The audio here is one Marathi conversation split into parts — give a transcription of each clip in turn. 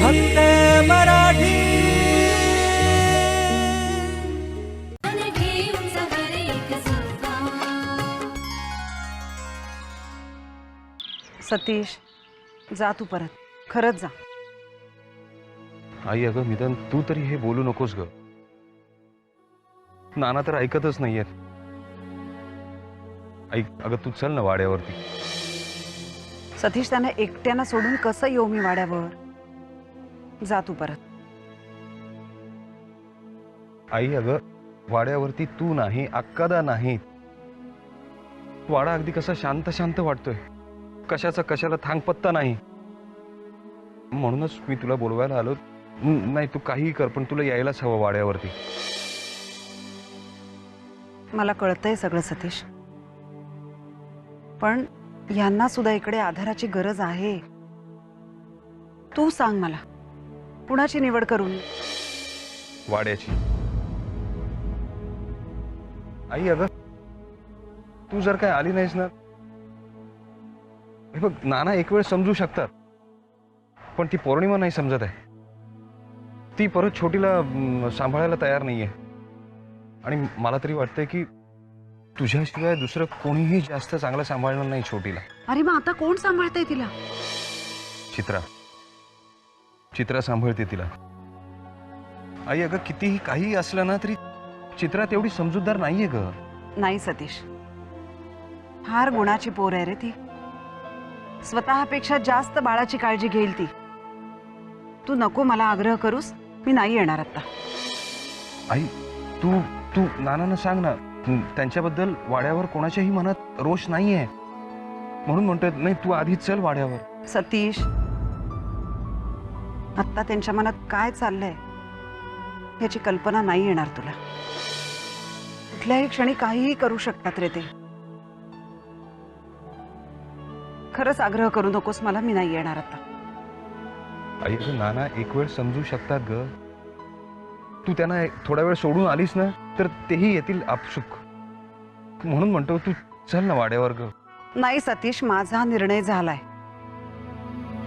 फक्त मराठी. सतीश जा तू परत. खरंच जा. आई अगं निदान तू तरी हे बोलू नकोस ग. नाना तर ऐकतच नाहीयेत. ऐक अगं तू चल ना वाड्यावरती. सतीश त्यांना एकट्यानं सोडून कसं येऊ मी वाड्यावर? जा तू परत. आई अगं वाड्यावरती तू नाही अक्कादा नाही. वाडा अगदी कसा शांत शांत वाटतोय. कशाचा कशाला थांगपत्ता नाही. म्हणूनच मी तुला बोलवायला आलो. नाही तू काहीही कर पण तुला यायलाच हवं वाड्यावरती. मला कळतंय सगळं सतीश. पण यांना सुद्धा इकडे आधाराची गरज आहे. तू सांग मला. कुणाची निवड करून. वाड्याची. आई अगं तू जर काय आली नाहीस ना हे बघ नाना एक वेळ समजू शकतात पण ती पौर्णिमा नाही समजत आहे. ती परत छोटीला सांभाळायला तयार नाहीये. आणि मला तरी वाटतंय की तुझ्याशिवाय दुसरं कोणीही जास्त चांगलं सांभाळणार नाही छोटीला. अरे मग आता कोण सांभाळतंय तिला? चित्रा. चित्रा सांभाळते तिला. आई अगं कितीही काही असलं ना तरी चित्रा तेवढी समजूतदार नाहीये ग. नाही सतीश. फार गुणाची पोर आहे रे ती. स्वतःपेक्षा जास्त बाळाची काळजी घेईल ती. तू नको मला आग्रह करूस मी नाही येणार आता आई तू तू नानांना सांग ना त्यांच्याबद्दल वाड्यावर कोणाच्याही मनात रोष नाहीये. म्हणून म्हणतोय नाही तू आधीच चल वाड्यावर. सतीश आत्ता त्यांच्या मनात काय चाललंय याची कल्पना नाही येणार तुला. कुठल्याही क्षणी काहीही करू शकतात रे ते. खरंच आग्रह करू नकोस मला मी नाही येणार आता. आई नाना एक वेळ समजू शकतात ग. तू त्यांना थोडा वेळ सोडून आलीस ना तर तेही येतील आपसुक. म्हणून म्हणतो तू चल ना वाड्यावर ग. नाही सतीश माझा निर्णय झालाय.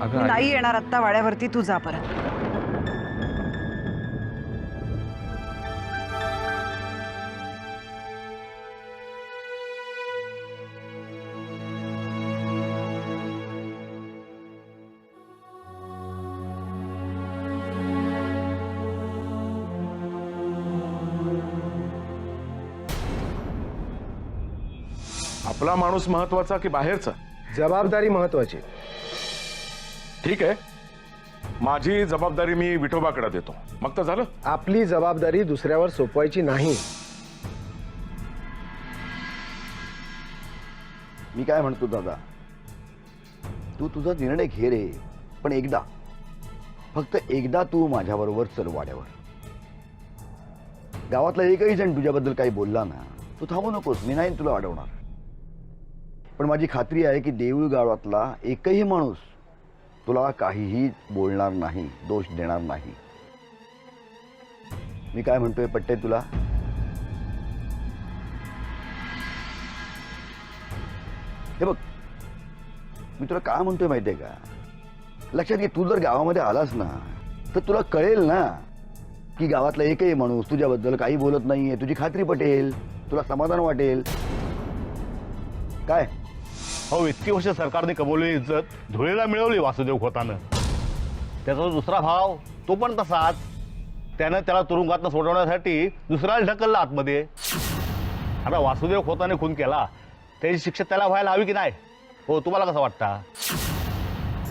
अगं मी आई- नाही येणार आत्ता वाड्यावरती तू जा परत. आपला माणूस महत्त्वाचा की बाहेरचा? जबाबदारी महत्वाची. ठीक आहे. माझी जबाबदारी मी विठोबाकडे देतो. मग तर झालं. आपली जबाबदारी दुसऱ्यावर सोपवायची नाही. मी काय म्हणतो दादा? तू तुझा निर्णय घे रे पण एकदा. फक्त एकदा तू माझ्याबरोबर चल वाड्यावर. गावातला एकही जण तुझ्याबद्दल काही बोलला ना तू थांबू नकोस मी नाही तुला अडवणार पण माझी खात्री आहे की देऊळ गावातला एकही माणूस तुला काहीही बोलणार नाही दोष देणार नाही. मी काय म्हणतोय पट्टे तुला? हे बघ मी तुला काय म्हणतोय माहितीये का? लक्षात घे तू जर गावामध्ये आलास ना तर तुला कळेल ना की गावातला एकही माणूस तुझ्याबद्दल काही बोलत नाहीये तुझी खात्री पटेल तुला समाधान वाटेल. काय? हो इतकी वर्ष सरकारने कमवलेली इज्जत धुळेला मिळवली वासुदेव खोतानं. त्याचा जो दुसरा भाव तो पण तसाच. त्यानं त्याला तुरुंगातनं सोडवण्यासाठी दुसऱ्याला ढकललं आतमध्ये. आता वासुदेव खोताने खून केला. त्याची शिक्षा त्याला व्हायला हवी की नाही? हो तुम्हाला कसं वाटतं?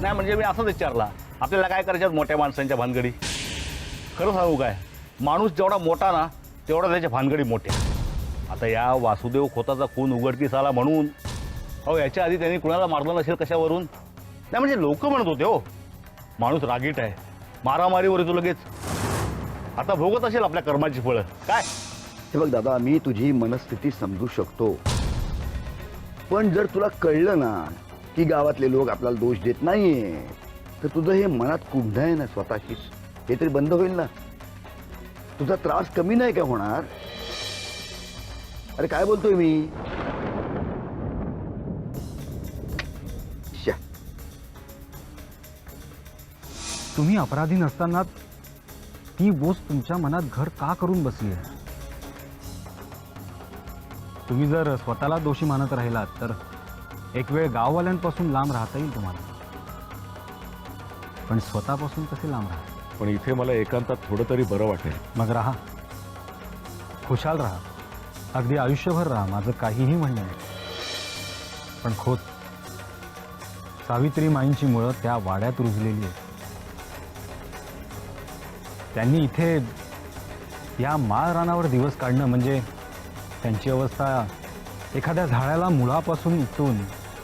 नाही म्हणजे मी असंच विचारला. आपल्याला काय करायच्यात मोठ्या माणसांच्या भानगडी? खरं सांगू काय? माणूस जेवढा मोठा ना तेवढा त्याच्या भानगडी मोठ्या. आता या वासुदेव खोताचा खून उघडकीस आला म्हणून अहो याच्या आधी त्यांनी कुणाला मारलं नसेल कशावरून? नाही म्हणजे लोक म्हणत होते हो. माणूस रागीट आहे. मारामारीवर येतो लगेच. आता भोगत असेल आपल्या कर्माची फळं. काय? हे बघ दादा मी तुझी मनस्थिती समजू शकतो. पण जर तुला कळलं ना की गावातले लोक आपल्याला दोष देत नाहीये तर तुझं हे मनात कुंभ आहे ना स्वतःशीच. हे तरी बंद होईल ना. तुझा त्रास कमी नाही का होणार? अरे काय बोलतोय मी? तुम्ही अपराधी नसताना ती बोच तुमच्या मनात घर का करून बसली आहे? तुम्ही जर स्वतःला दोषी मानत राहिलात तर एक वेळ गाववाल्यांपासून लांब राहता येईल तुम्हाला. पण स्वतःपासून कसे लांब राहा पण इथे मला एकांतात थोडं तरी बरं वाटेल. मग राहा. खुशाल राहा. अगदी आयुष्यभर राहा. माझं काहीही म्हणणं नाही. पण खोत सावित्री माईंची मुळं त्या वाड्यात रुजलेली आहेत. त्यांनी इथे या माळ रानावर दिवस काढणं म्हणजे त्यांची अवस्था एखाद्या झाडाला मुळापासून इथून